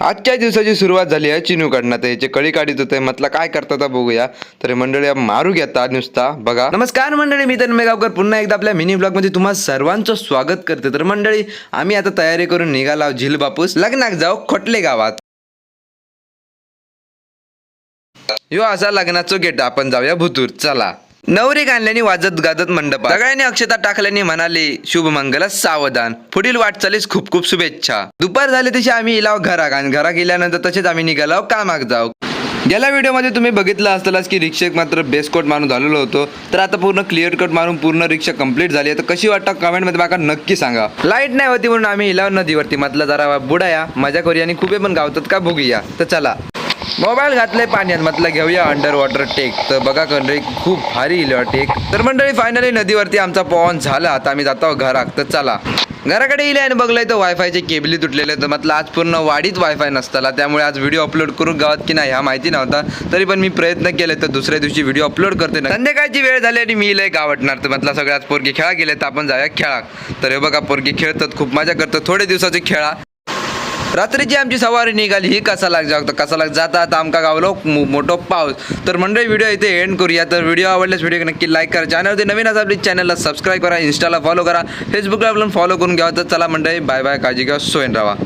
आजच्या दिवसाची सुरुवात झाली आहे चिनू कडनं तर याचे कळी काढित होते म्हटलं काय करतात बघूया. तर मंडळी मारू घेता नुसता. बघा. नमस्कार मंडळी मी तर मेगावकर पुन्हा एकदा आपल्या मिनी ब्लॉगमध्ये तुम्हाला सर्वांचं स्वागत करते. तर मंडळी आम्ही आता तयारी करून निघाला झील बापूस लग्नाक जाऊ खोटले गावात. यो असा लग्नाचं गेट आपण जाऊया भुतूर. चला. नवरी गाणल्याने वाजत गाजत मंडप सगळ्यांनी अक्षता टाकल्याने म्हणाले शुभ मंगल सावधान. पुढील वाटचालीस खूप खूप शुभेच्छा. दुपार झाली तशी आम्ही इलाव घरा घाण घरा गेल्यानंतर तसेच आम्ही निघालो कामाक जाऊ गेल्या व्हिडिओमध्ये तुम्ही बघितलं असतालच की रिक्षक मात्र बेस्ट कोट मारून झालेलो होतो. तर आता पूर्ण क्लिअर कट मारून पूर्ण रिक्षा कंप्लीट झाली आहे. तर कशी वाटतं कमेंटमध्ये माका नक्की सांगा. लाइट नाही होती म्हणून आम्ही इलाव नदीवरती म्हटलं जरा बुडाया. मजा करूया आणि खूपे पण गावतात का बघूया तर चला. मोबाईल घातले पाण्यात. म्हटलं घेऊया अंडर वॉटर टेक तर बघा कंडळी खूप भारी इलो टेक तर मंडळी फायनली नदीवरती आमचा पवन झाला. आता आम्ही जातो घरात. तर चला. घराकडे येईल आणि बघलंय तर वायफायचे केबली तुटलेले तर म्हटलं आज पूर्ण वाडीत वायफाय नसताला. त्यामुळे आज व्हिडिओ अपलोड करू गावात की नाही हा माहिती नव्हता. तरी पण मी प्रयत्न केले तर दुसऱ्या दिवशी व्हिडिओ अपलोड करते. ना संध्याकाळची वेळ झाली आणि मी लय गावटणार. तर म्हटलं सगळ्यात पोरगी खेळा गेले तर आपण जाऊया खेळा तर हे बघा पोरगी खेळतात खूप मजा करतात. थोडे दिवसाचे खेळा. रात्रीची आमची सवारी निघाली. ही कसा लाग जाऊ कसा लाग जाता आता आमका गावलो मो- मोठो पाऊस. तर मंडळी व्हिडिओ इथे एंड करूया. तर व्हिडिओ आवडल्यास व्हिडिओ नक्की लाईक करा. चॅनलवरती नवीन असा प्लीज चॅनलला सबस्क्राईब करा इंस्टाला फॉलो करा. फेसबुकला आपण फॉलो करून घ्या. तर चला मंडळी बाय बाय काळजी घ्या. सोयन राहा.